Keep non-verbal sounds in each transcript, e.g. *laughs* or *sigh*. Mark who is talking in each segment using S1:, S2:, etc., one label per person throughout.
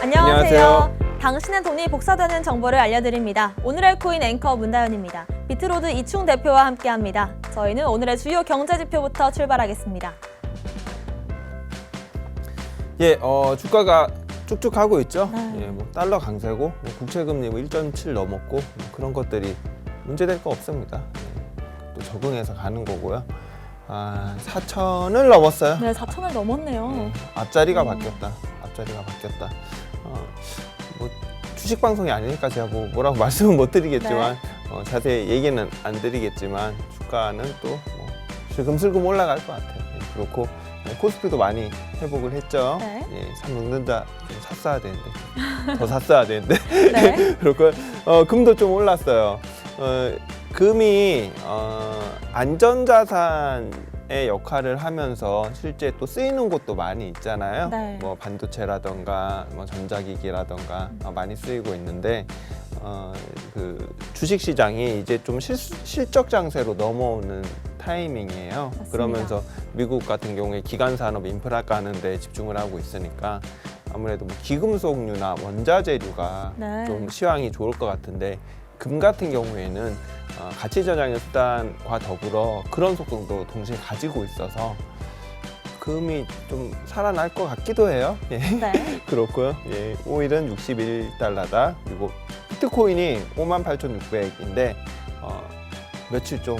S1: 안녕하세요.
S2: 안녕하세요.
S1: 당신의 돈이 복사되는 정보를 알려드립니다. 오늘의 코인 앵커 문다연입니다. 비트로드 이충 대표와 함께합니다. 저희는 오늘의 주요 경제 지표부터 출발하겠습니다.
S2: 예, 어, 주가가 쭉쭉 하고 있죠.
S1: 네.
S2: 예, 뭐 달러 강세고 뭐 국채 금리 뭐 1.7 넘었고 뭐 그런 것들이 문제될 거 없습니다. 예, 또 적응해서 가는 거고요. 아, 4천을 넘었어요.
S1: 네, 4천을 넘었네요.
S2: 예, 앞자리가
S1: 음.
S2: 바뀌었다. 앞자리가 바뀌었다. 어, 뭐 주식 방송이 아니니까 제가 뭐 뭐라고 *laughs* 말씀은 못 드리겠지만
S1: 네.
S2: 어, 자세히 얘기는 안 드리겠지만 주가는 또 뭐 슬금슬금 올라갈 것 같아요. 예, 그렇고 예, 코스피도 많이 회복을 했죠.
S1: 네.
S2: 예, 삼육는다 좀 샀어야 되는데 더 샀어야 되는데 *laughs*
S1: 네. *laughs*
S2: 그렇고 어, 금도 좀 올랐어요. 어, 금이 어, 안전자산의 역할을 하면서 실제 또 쓰이는 곳도 많이 있잖아요.
S1: 네.
S2: 뭐 반도체라던가 뭐 전자기기라던가 어, 많이 쓰이고 있는데 어, 그 주식 시장이 이제 좀 실, 실적 장세로 넘어오는 타이밍이에요.
S1: 맞습니다.
S2: 그러면서 미국 같은 경우에 기간 산업 인프라 까는 데 집중을 하고 있으니까 아무래도 뭐 기금속류나 원자재류가
S1: 네.
S2: 좀 시황이 좋을 것 같은데 금 같은 경우에는 어, 가치 저장의 수단과 더불어 그런 속성도 동시에 가지고 있어서 금이 좀 살아날 것 같기도 해요. 예.
S1: 네. *laughs*
S2: 그렇고요. 예, 오일은 61달러다. 그리고 비트코인이 58,600인데 어, 며칠 좀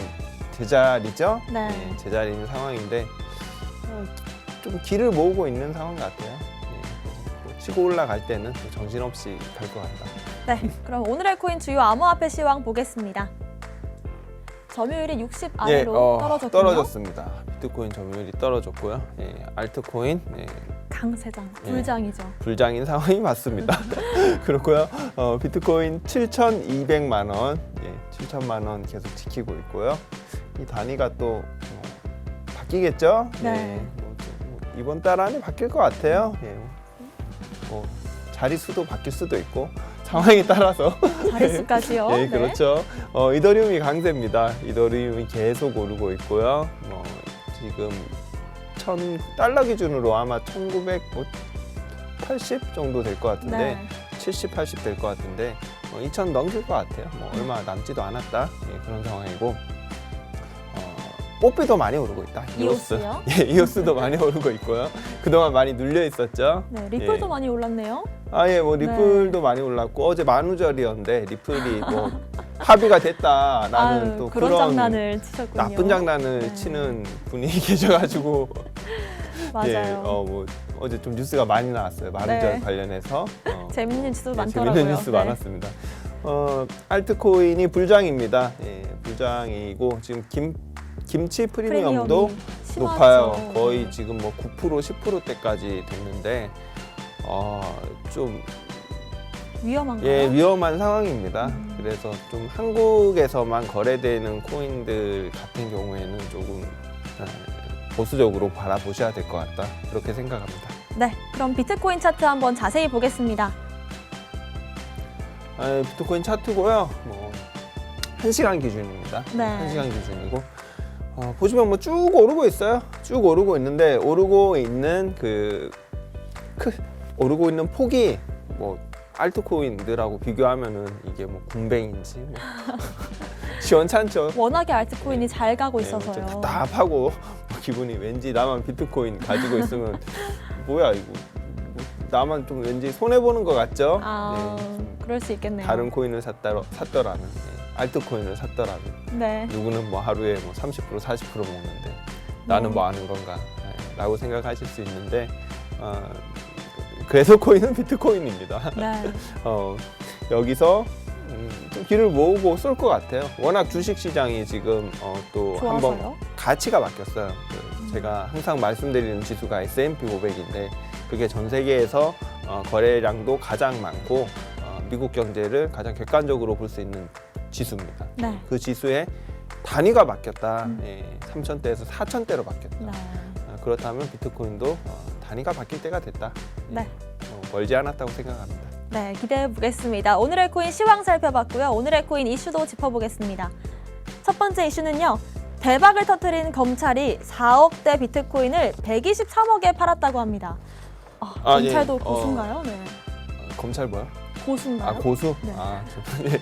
S2: 제자리죠?
S1: 네.
S2: 예, 제자리인 상황인데 어, 좀 길을 모으고 있는 상황 같아요. 예, 뭐 치고 올라갈 때는 또 정신없이 갈 것 같다.
S1: 네. 그럼 오늘의 코인 주요 암호화폐 시황 보겠습니다. 점유율이 60 아래로
S2: 어,
S1: 떨어졌군요.
S2: 떨어졌습니다. 비트코인 점유율이 떨어졌고요. 예, 알트코인 예,
S1: 강세장,
S2: 예.
S1: 불장이죠.
S2: 불장인 상황이 맞습니다. *laughs* 그렇고요. 어, 비트코인 7,200만 원, 예, 7천만 원 계속 지키고 있고요. 이 단위가 또 어, 바뀌겠죠?
S1: 네.
S2: 예, 뭐, 좀, 뭐 이번 달 안에 바뀔 것 같아요. 예, 뭐 자릿수도 바뀔 수도 있고 상황에 따라서 *laughs*
S1: 자릿수까지요.
S2: 예, 그렇죠. 어, 이더리움이 강세입니다. 이더리움이 계속 오르고 있고요. 뭐 지금 1,000 달러 기준으로 아마 1,980 정도 될 것 같은데
S1: 네.
S2: 70, 80 될 것 같은데 어, 2,000 넘길 것 같아요. 뭐 얼마 남지도 않았다 예, 그런 상황이고 어, 뽀삐도 많이 오르고 있다.
S1: 이오스요? *laughs*
S2: 예, 이오스도 많이 오르고 있고요. 그동안 많이 눌려 있었죠.
S1: 네, 리플도
S2: 예.
S1: 많이 올랐네요.
S2: 아예 뭐 리플도 많이 올랐고 어제 만우절이었는데 리플이 뭐 *laughs* 합의가 됐다 나는
S1: 아유,
S2: 또
S1: 그런,
S2: 그런,
S1: 장난을 치셨군요.
S2: 나쁜 장난을
S1: 네.
S2: 치는 분이 *laughs* 계셔가지고
S1: 맞아요.
S2: 예, 어 뭐 어제 좀 뉴스가 많이 나왔어요 만우절
S1: 네.
S2: 관련해서 어, *laughs*
S1: 재밌는 뉴스도
S2: 예,
S1: 많더라고요.
S2: 재밌는 뉴스
S1: 네.
S2: 많았습니다. 어 알트코인이 불장입니다. 예, 불장이고 지금 김 김치 프리미엄도. 높아요. 거의 지금 뭐 9% 10%대까지 됐는데 어 좀
S1: 위험한가요?
S2: 예, 위험한 상황입니다.
S1: 음.
S2: 그래서 좀 한국에서만 거래되는 코인들 같은 경우에는 조금 아, 보수적으로 바라보셔야 될 것 같다. 그렇게 생각합니다.
S1: 네, 그럼 비트코인 차트 한번 자세히 보겠습니다.
S2: 아, 비트코인 차트고요. 뭐 1시간 기준입니다.
S1: 네.
S2: 1시간 기준이고 어, 보시면 뭐 쭉 오르고 있어요. 쭉 오르고 있는데 오르고 있는 그 크, 오르고 있는 폭이 뭐 알트코인들하고 비교하면은 이게 뭐 궁뱅인지 뭐 *laughs* 시원찮죠.
S1: 워낙에 알트코인이 잘 가고
S2: 네, 좀
S1: 있어서요.
S2: 답답하고 *laughs* 기분이 왠지 나만 비트코인 가지고 있으면 뭐야 이거 뭐 나만 좀 왠지 손해 보는 것 같죠?
S1: 아,
S2: 네, 좀
S1: 그럴 수 있겠네요.
S2: 다른 코인을 샀다 샀더라면 네, 알트코인을 샀더라면
S1: 네.
S2: 누구는 뭐 하루에 뭐 30% 40% 먹는데 나는
S1: 음.
S2: 뭐 하는 건가? 네, 라고 생각하실 수 있는데 어, 그래서 코인은 비트코인입니다.
S1: 네. *laughs*
S2: 어, 여기서 음, 좀 길을 모으고 쏠 것 같아요. 워낙 주식 시장이 지금 어, 또 한번
S1: 좋아서요.
S2: 가치가 바뀌었어요. 그 제가 항상 말씀드리는 지수가 S&P 500인데 그게 전 세계에서 어, 거래량도 가장 많고 어, 미국 경제를 가장 객관적으로 볼 수 있는 지수입니다.
S1: 네.
S2: 그 지수의 단위가 바뀌었다.
S1: 음.
S2: 예, 3천대에서 4천대로 바뀌었다.
S1: 네.
S2: 어, 그렇다면 비트코인도 어, 단위가 바뀔 때가 됐다. 예,
S1: 네.
S2: 어, 멀지 않았다고 생각합니다.
S1: 네, 기대해 보겠습니다. 오늘의 코인 시황 살펴봤고요. 오늘의 코인 이슈도 짚어보겠습니다. 첫 번째 이슈는요. 대박을 터뜨린 검찰이 4억대 비트코인을 123억에 팔았다고 합니다. 아,
S2: 아, 예.
S1: 검찰도
S2: 어.
S1: 고수인가요? 네.
S2: 검찰 뭐야?
S1: 고수인가요?
S2: 아 고수?
S1: 네.
S2: 아, 저, 예.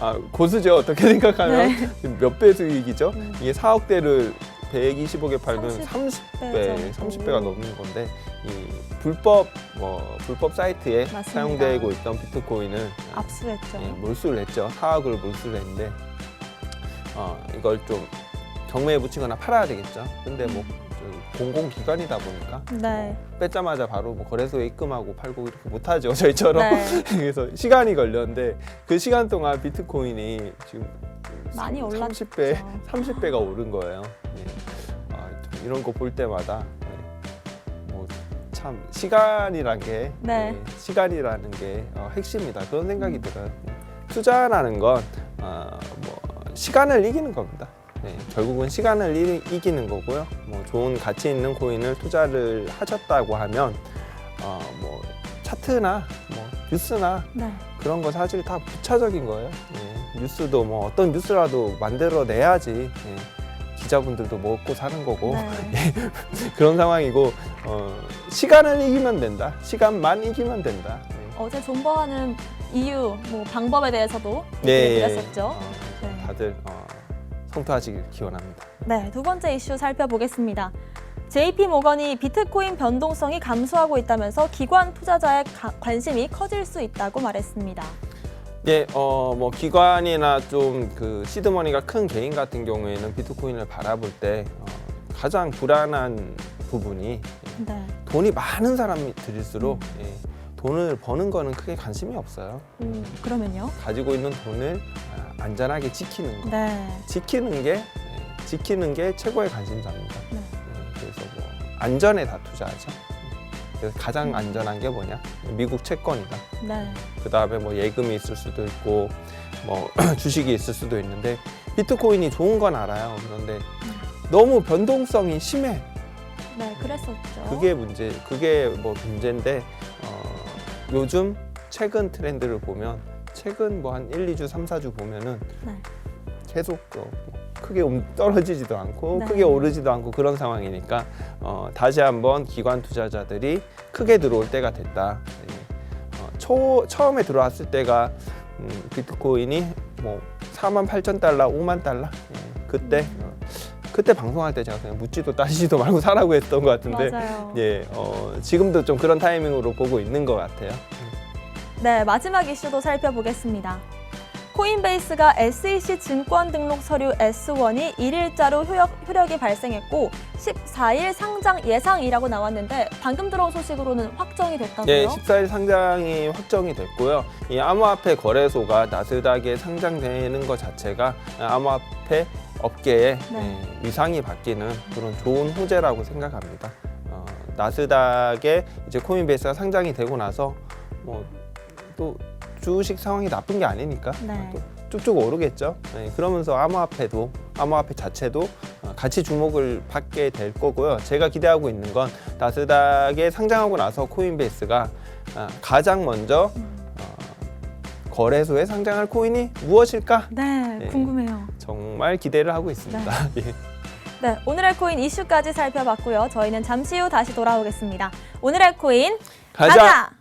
S2: 아 고수죠. 어떻게 생각하면 몇 배 수익이죠?
S1: 음.
S2: 이게 4억대를 125개 팔면
S1: 30
S2: 30배,
S1: 정도.
S2: 30배 가 넘는 건데 이 불법 뭐 불법 사이트에
S1: 맞습니다.
S2: 사용되고 있던 비트코인을
S1: 압수했죠.
S2: 예, 몰수를 했죠. 4억을 몰수를 했는데 어, 이걸 좀 경매에 붙이거나 팔아야 되겠죠. 근데 뭐 저기 공공기관이다 보니까
S1: 네.
S2: 뺏자마자 바로 뭐 거래소에 입금하고 팔고 이렇게 못하죠. *laughs* 저희처럼.
S1: 네. *laughs*
S2: 그래서 시간이 걸렸는데 그 시간 동안 비트코인이 지금
S1: 많이
S2: 30배, 30배가 오른 거예요. 이런 거 볼 때마다 예. 뭐참 시간이란 게
S1: 네.
S2: 예, 시간이라는 게 어, 핵심이다 그런 생각이 들어요. 투자라는 건 어, 뭐 시간을 이기는 겁니다. 네, 결국은 시간을 이, 이기는 거고요. 뭐 좋은 가치 있는 코인을 투자를 하셨다고 하면 어, 뭐 차트나 뭐 뉴스나
S1: 네.
S2: 그런 거 사실 다 부차적인 거예요. 예, 뉴스도 뭐 어떤 뉴스라도 만들어내야지 예, 기자분들도 먹고 사는 거고
S1: 네. *laughs*
S2: 그런 상황이고 어, 시간을 이기면 된다. 시간만 이기면 된다. 예.
S1: 어제 존버하는 이유, 뭐 방법에 대해서도
S2: 네,
S1: 얘기를
S2: 예.
S1: 드렸었죠.
S2: 어,
S1: 네.
S2: 다들 어, 성투하시길 기원합니다.
S1: 네, 두 번째 이슈 살펴보겠습니다. JP 모건이 비트코인 변동성이 감소하고 있다면서 기관 투자자의 가- 관심이 커질 수 있다고 말했습니다.
S2: 예, 어, 뭐 기관이나 좀 그 시드머니가 큰 개인 같은 경우에는 비트코인을 바라볼 때 어, 가장 불안한 부분이
S1: 네.
S2: 돈이 많은 사람들일수록 예, 돈을 버는 거는 크게 관심이 없어요.
S1: 음, 그러면요?
S2: 가지고 있는 돈을 아, 안전하게 지키는 거.
S1: 네.
S2: 지키는 게 예, 지키는 게 최고의 관심사입니다.
S1: 네.
S2: 예, 그래서 뭐 안전에 다 투자하죠. 그래서 가장 안전한 게 뭐냐? 미국 채권이다.
S1: 네.
S2: 그 다음에 뭐 예금이 있을 수도 있고 뭐 *clears throat* 주식이 있을 수도 있는데 비트코인이 좋은 건 알아요. 그런데 너무 변동성이 심해.
S1: 네, 그랬었죠.
S2: 그게 문제, 그게 뭐 문제인데 어, 요즘 최근 트렌드를 보면 최근 뭐 한 1, 2주, 3, 4주 보면은
S1: 네.
S2: 계속 어, 뭐 크게 움- 떨어지지도 않고
S1: 네.
S2: 크게 오르지도 않고 그런 상황이니까 어, 다시 한번 기관 투자자들이 크게 들어올 때가 됐다. 예. 어, 초 처음에 들어왔을 때가 음, 비트코인이 뭐 4만 8천 달러, 5만 달러 예, 그때 어, 그때 방송할 때 제가 그냥 묻지도 따지지도 말고 사라고 했던 것 같은데
S1: 맞아요.
S2: 예, 어, 지금도 좀 그런 타이밍으로 보고 있는 것 같아요.
S1: 네, 마지막 이슈도 살펴보겠습니다. 코인베이스가 SEC 증권 등록 서류 S1이 일일자로 효력, 효력 이 발생했고 14일 상장 예상이라고 나왔는데 방금 들어온 소식으로는 확정이 됐다고요?
S2: 네, 14일 상장이 확정이 됐고요. 이 암호화폐 거래소가 나스닥에 상장되는 것 자체가 암호화폐 업계의
S1: 네.
S2: 예, 위상이 바뀌는 그런 좋은 호재라고 생각합니다. 어, 나스닥에 이제 코인베이스가 상장이 되고 나서 뭐또 주식 상황이 나쁜 게 아니니까
S1: 네.
S2: 또 쭉쭉 오르겠죠. 네, 그러면서 암호화폐도 암호화폐 자체도 어, 같이 주목을 받게 될 거고요. 제가 기대하고 있는 건 나스닥에 상장하고 나서 코인베이스가 아, 가장 먼저 어, 거래소에 상장할 코인이 무엇일까?
S1: 네,
S2: 네.
S1: 궁금해요.
S2: 정말 기대를 하고 있습니다. *laughs* 예.
S1: 네, 오늘의 코인 이슈까지 살펴봤고요. 저희는 잠시 후 다시 돌아오겠습니다. 오늘의 코인
S2: 가자.
S1: 가자!